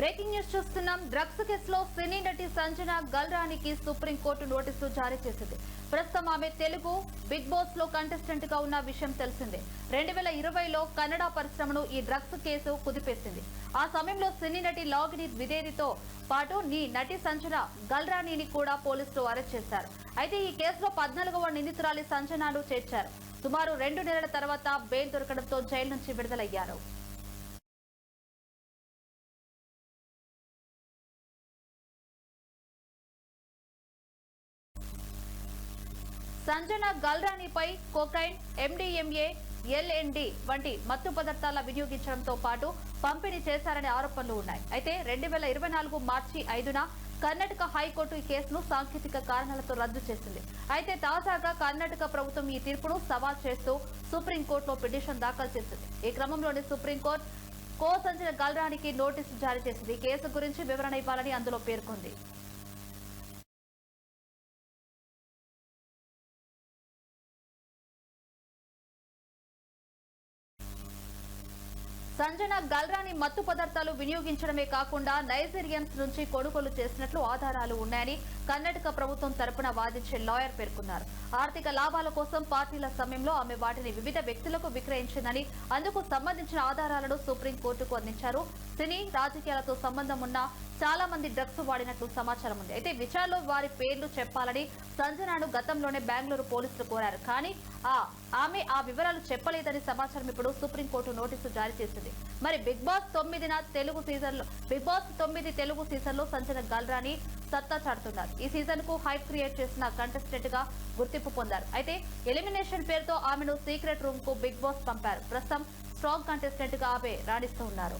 Breaking news చూస్తున్నాం. Drugs కేసులో సినీ నటి సంజన గల్రానికి సుప్రీంకోర్టు నోటీసు జారీ చేసింది. ప్రస్తుతం ఆమె తెలుగు బిగ్ బాస్లో కంటెస్టెంట్గా ఉన్న విషయం తెలిసిందే. రెండు వేల ఇరవైలో కన్నడ పరిశ్రమను ఈ డ్రగ్స్ కేసు కుదిపేసింది. ఆ సమయంలో సినీ నటి లాగిని ద్వివేదితో పాటు నీ నటి సంజన గల్రానీని కూడా పోలీసులు అరెస్ట్ చేశారు. అయితే ఈ కేసులో పద్నాలుగవ నిందితురాలి సంజనాను చేర్చారు. సుమారు రెండు నెలల తర్వాత బెయిల్ దొరకడంతో జైలు నుంచి విడుదలయ్యారు. సంజన గల్రాణిపై కోకైన్ ఎండిఎంఏ ఎల్ఎన్డి వంటి మత్తు పదార్థాల వినియోగించడంతో పాటు పంపిణీ చేశారనే ఆరోపణలు ఉన్నాయి. అయితే రెండు వేల ఇరవై నాలుగు మార్చి ఐదున కర్ణాటక హైకోర్టు ఈ కేసును సాంకేతిక కారణాలతో రద్దు చేసింది. అయితే తాజాగా కర్ణాటక ప్రభుత్వం ఈ తీర్పును సవాల్ చేస్తూ సుప్రీంకోర్టులో పిటిషన్ దాఖలు చేసింది. ఈ క్రమంలోనే సుప్రీంకోర్టు కో గల్రానికి నోటీసు జారీ చేసింది. ఈ కేసు గురించి వివరణ ఇవ్వాలని అందులో పేర్కొంది. సంజన గల్రాని మత్తు పదార్థాలు వినియోగించడమే కాకుండా నైజీరియన్స్ నుంచి కొనుగోలు చేసినట్లు ఆధారాలు ఉన్నాయని కర్ణాటక ప్రభుత్వం తరపున వాదించే లాయర్ పేర్కొన్నారు. ఆర్థిక లాభాల కోసం పార్టీల సమయంలో ఆమె వాటిని వివిధ వ్యక్తులకు విక్రయించిందని అందుకు సంబంధించిన ఆధారాలను సుప్రీంకోర్టుకు అందించారు. సినీ రాజకీయాలతో సంబంధం ఉన్న చాలా మంది డ్రగ్స్ వాడినట్లు సమాచారం ఉంది. అయితే విచారణలో వారి పేర్లు చెప్పాలని సంజనాను గతంలోనే బెంగళూరు పోలీసులు కోరారు. కానీ ఆమె ఆ వివరాలు చెప్పలేదని సమాచారం ఇప్పుడు సుప్రీంకోర్టు నోటీసు జారీ చేసింది. మరి బిగ్ బాస్ తొమ్మిదిన తెలుగు సీజన్లో బిగ్ బాస్ తొమ్మిది తెలుగు సీజన్లో సంజన గల్రాని సత్తా చాటుతున్నారు. ఈ సీజన్కు హైప్ క్రియేట్ చేసిన కంటెస్టెంట్గా గుర్తింపు పొందారు. అయితే ఎలిమినేషన్ పేరుతో ఆమెను సీక్రెట్ రూమ్కు బిగ్ బాస్ పంపారు. ప్రస్తుతం స్ట్రాంగ్ కంటెస్టెంట్గా ఆమె రాణిస్తూ ఉన్నారు.